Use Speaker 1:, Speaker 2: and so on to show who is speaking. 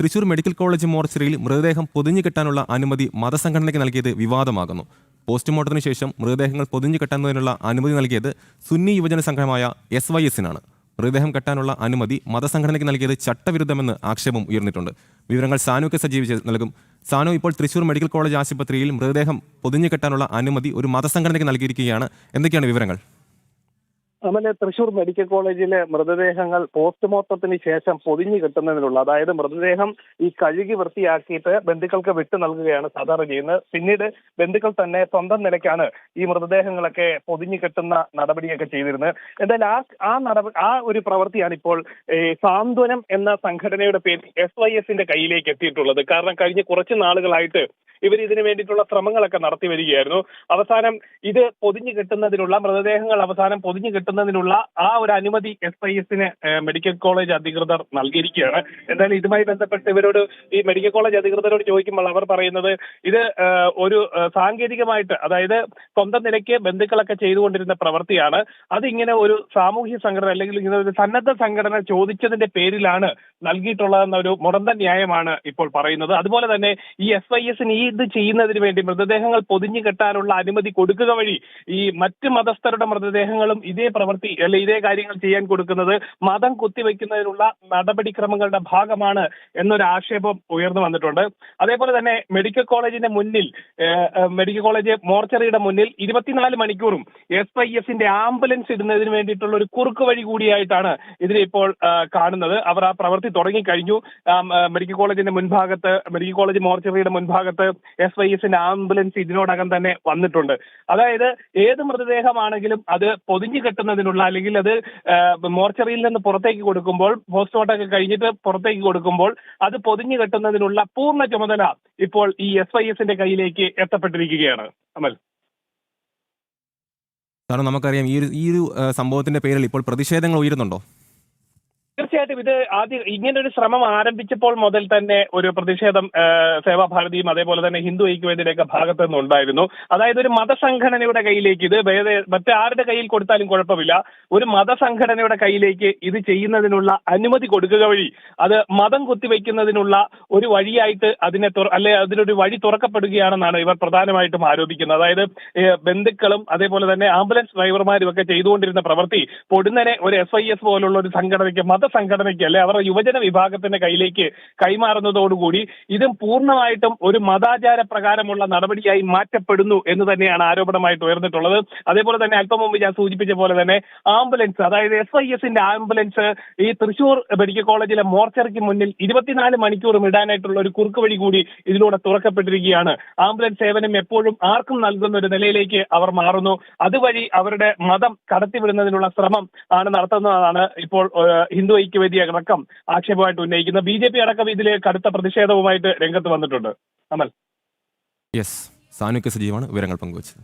Speaker 1: Thrissur medical college മോർച്ചറിയിൽ മൃതദേഹം പൊതിഞ്ഞു കെട്ടാനുള്ള അനുമതി മതസംഘടനയ്ക്ക് നൽകിയത് വിവാദമാകുന്നു. പോസ്റ്റ്മോർട്ടത്തിന് ശേഷം മൃതദേഹങ്ങൾ പൊതിഞ്ഞു കെട്ടുന്നതിനുള്ള അനുമതി നൽകിയത് സുന്നി യുവജന സംഘമായ എസ് വൈ എസിനാണ് മൃതദേഹം കെട്ടാനുള്ള അനുമതി മതസംഘടനയ്ക്ക് നൽകിയത് ചട്ടവിരുദ്ധമെന്ന് ആക്ഷേപം ഉയർന്നിട്ടുണ്ട്. വിവരങ്ങൾ സാനുക്ക് സജീവിച്ച് നൽകും. സാനു ഇപ്പോൾ തൃശൂർ മെഡിക്കൽ കോളേജ് ആശുപത്രിയിൽ മൃതദേഹം പൊതിഞ്ഞു കെട്ടാനുള്ള അനുമതി ഒരു മതസംഘടനയ്ക്ക് നൽകിയിരിക്കുകയാണ്. എന്തൊക്കെയാണ് വിവരങ്ങൾ?
Speaker 2: അമലെ തൃശൂർ മെഡിക്കൽ കോളേജിലെ മൃതദേഹങ്ങൾ പോസ്റ്റ്മോർട്ടത്തിന് ശേഷം പൊതിഞ്ഞു കിട്ടുന്നതിനുള്ള അതായത് മൃതദേഹം ഈ കഴുകി വൃത്തിയാക്കിയിട്ട് ബന്ധുക്കൾക്ക് വിട്ടു നൽകുകയാണ് സാധാരണ ചെയ്യുന്നത്. പിന്നീട് ബന്ധുക്കൾ തന്നെ സ്വന്തം നിലയ്ക്കാണ് ഈ മൃതദേഹങ്ങളൊക്കെ പൊതിഞ്ഞു കിട്ടുന്ന നടപടിയൊക്കെ ചെയ്തിരുന്നത്. എന്തായാലും ആ ആ നടപടി ആ ഒരു പ്രവൃത്തിയാണ് ഇപ്പോൾ സാന്ത്വനം എന്ന സംഘടനയുടെ പേരിൽ എസ് വൈ എസിന്റെ കയ്യിലേക്ക് എത്തിയിട്ടുള്ളത്. കാരണം കഴിഞ്ഞ കുറച്ച് നാളുകളായിട്ട് ഇവർ ഇതിനു വേണ്ടിയിട്ടുള്ള ശ്രമങ്ങളൊക്കെ നടത്തി വരികയായിരുന്നു. അവസാനം ഇത് പൊതിഞ്ഞു കിട്ടുന്നതിനുള്ള മൃതദേഹങ്ങൾ അവസാനം പൊതിഞ്ഞു കെട്ടുന്നതിനുള്ള ആ ഒരു അനുമതി എസ് ഐ എസിന് മെഡിക്കൽ കോളേജ് അധികൃതർ നൽകിയിരിക്കുകയാണ്. എന്തായാലും ഇതുമായി ബന്ധപ്പെട്ട് ഇവരോട് ഈ മെഡിക്കൽ കോളേജ് അധികൃതരോട് ചോദിക്കുമ്പോൾ അവർ പറയുന്നത് ഇത് ഒരു സാങ്കേതികമായിട്ട് അതായത് സ്വന്തം നിലയ്ക്ക് ബന്ധുക്കളൊക്കെ ചെയ്തുകൊണ്ടിരുന്ന പ്രവൃത്തിയാണ്. അതിങ്ങനെ ഒരു സാമൂഹ്യ സംഘടന അല്ലെങ്കിൽ ഇങ്ങനെ ഒരു സന്നദ്ധ സംഘടന ചോദിച്ചതിന്റെ പേരിലാണ് നൽകിയിട്ടുള്ളതെന്ന ഒരു മുടന്തൻ ന്യായമാണ് ഇപ്പോൾ പറയുന്നത്. അതുപോലെ തന്നെ ഈ എസ് ഐ എസിന് ഈ ഇത് ചെയ്യുന്നതിന് വേണ്ടി മൃതദേഹങ്ങൾ പൊതിഞ്ഞു കെട്ടാനുള്ള അനുമതി കൊടുക്കുക വഴി ഈ മറ്റ് മതസ്ഥരുടെ മൃതദേഹങ്ങളും ഇതേ പ്രവൃത്തി അല്ലെ ഇതേ കാര്യങ്ങൾ ചെയ്യാൻ കൊടുക്കുന്നത് മതം കുത്തിവെക്കുന്നതിനുള്ള നടപടിക്രമങ്ങളുടെ ഭാഗമാണ് എന്നൊരു ആക്ഷേപം ഉയർന്നു വന്നിട്ടുണ്ട്. അതേപോലെ തന്നെ മെഡിക്കൽ കോളേജിന്റെ മുന്നിൽ മെഡിക്കൽ കോളേജ് മോർച്ചറിയുടെ മുന്നിൽ ഇരുപത്തിനാല് മണിക്കൂറും എസ് ഐ എസിന്റെ ആംബുലൻസ് ഇടുന്നതിന് വേണ്ടിയിട്ടുള്ള ഒരു കുറുക്ക് വഴി കൂടിയായിട്ടാണ് ഇതിനെ ഇപ്പോൾ കാണുന്നത്. അവർ ആ പ്രവൃത്തി തുടങ്ങിക്കഴിഞ്ഞു. കഴിഞ്ഞു മെഡിക്കൽ കോളേജിന്റെ മുൻഭാഗത്ത് മെഡിക്കൽ കോളേജ് മോർച്ചറിയുടെ മുൻഭാഗത്ത് എസ് വൈ എസിന്റെ ആംബുലൻസ് ഇതിനോടകം തന്നെ വന്നിട്ടുണ്ട്. അതായത് ഏത് മൃതദേഹമാണെങ്കിലും അത് പൊതിഞ്ഞു കെട്ടുന്നതിനുള്ള അല്ലെങ്കിൽ അത് മോർച്ചറിയിൽ നിന്ന് പുറത്തേക്ക് കൊടുക്കുമ്പോൾ പോസ്റ്റ്മോർട്ടം ഒക്കെ കഴിഞ്ഞിട്ട് പുറത്തേക്ക് കൊടുക്കുമ്പോൾ അത് പൊതിഞ്ഞു കെട്ടുന്നതിനുള്ള പൂർണ ചുമതല ഇപ്പോൾ ഈ എസ് വൈ എസിന്റെ കയ്യിലേക്ക് എത്തപ്പെട്ടിരിക്കുകയാണ്. അമൽ.
Speaker 1: കാരണം നമുക്കറിയാം ഈ ഒരു ഈ ഒരു സംഭവത്തിന്റെ പേരിൽ ഇപ്പോൾ പ്രതിഷേധങ്ങൾ ഉയരുന്നുണ്ടോ?
Speaker 2: തീർച്ചയായിട്ടും ഇത് ആദ്യം ഇങ്ങനെ ഒരു ശ്രമം ആരംഭിച്ചപ്പോൾ മുതൽ തന്നെ ഒരു പ്രതിഷേധം സേവാഭാരതിയും അതേപോലെ തന്നെ ഹിന്ദു ഐക്യവേദിയുടെയൊക്കെ ഭാഗത്തു നിന്നുണ്ടായിരുന്നു അതായത് ഒരു മതസംഘടനയുടെ കയ്യിലേക്ക് ഇത് മറ്റേ മറ്റാരുടെ കയ്യിൽ കൊടുത്താലും കുഴപ്പമില്ല. ഒരു മതസംഘടനയുടെ കയ്യിലേക്ക് ഇത് ചെയ്യുന്നതിനുള്ള അനുമതി കൊടുക്കുക വഴി അത് മതം കുത്തിവെക്കുന്നതിനുള്ള ഒരു വഴിയായിട്ട് അതിനെ അല്ലെ അതിനൊരു വഴി തുറക്കപ്പെടുകയാണെന്നാണ് ഇവർ പ്രധാനമായിട്ടും ആരോപിക്കുന്നത്. അതായത് ബന്ധുക്കളും അതേപോലെ തന്നെ ആംബുലൻസ് ഡ്രൈവർമാരും ഒക്കെ ചെയ്തുകൊണ്ടിരുന്ന പ്രവൃത്തി പൊടുന്നനെ ഒരു എസ് ഐ എസ് പോലുള്ള ഒരു സംഘടനയ്ക്ക് മതസംഘടനയ്ക്ക് അല്ലെ അവരുടെ യുവജന വിഭാഗത്തിന്റെ കയ്യിലേക്ക് കൈമാറുന്നതോടുകൂടി ഇതും പൂർണമായിട്ടും ഒരു മതാചാര പ്രകാരമുള്ള നടപടിയായി മാറ്റപ്പെടുന്നു എന്ന് തന്നെയാണ് ആരോപണമായിട്ട് ഉയർന്നിട്ടുള്ളത്. അതേപോലെ തന്നെ അല്പം മുമ്പ് ഞാൻ സൂചിപ്പിച്ച പോലെ തന്നെ ആംബുലൻസ് അതായത് എസ് ഐ എസിന്റെ ആംബുലൻസ് ഈ തൃശൂർ മെഡിക്കൽ കോളേജിലെ മോർച്ചറിക്ക് മുന്നിൽ ഇരുപത്തിനാല് മണിക്കൂറും ഇടാനായിട്ടുള്ള ഒരു കുറുക്ക് വഴി കൂടി ഇതിലൂടെ തുറക്കപ്പെട്ടിരിക്കുകയാണ്. ആംബുലൻസ് സേവനം എപ്പോഴും ആർക്കും നൽകുന്ന ഒരു നിലയിലേക്ക് അവർ മാറുന്നു. അതുവഴി അവരുടെ മതം കടത്തിവിടുന്നതിനുള്ള ശ്രമം ആണ് നടത്തുന്നതാണ് ഇപ്പോൾ ഏഹ്, ഹിന്ദു ഐക്യവേദി അടക്കം ആക്ഷേപമായിട്ട് ഉന്നയിക്കുന്ന ബി ജെ പി അടക്കം ഇതിലെ കടുത്ത പ്രതിഷേധവുമായിട്ട് രംഗത്ത് വന്നിട്ടുണ്ട്. അമൽ.
Speaker 1: യെസ് സാനുക്ക് സജീവാണ് വിവരങ്ങൾ പങ്കുവച്ചത്.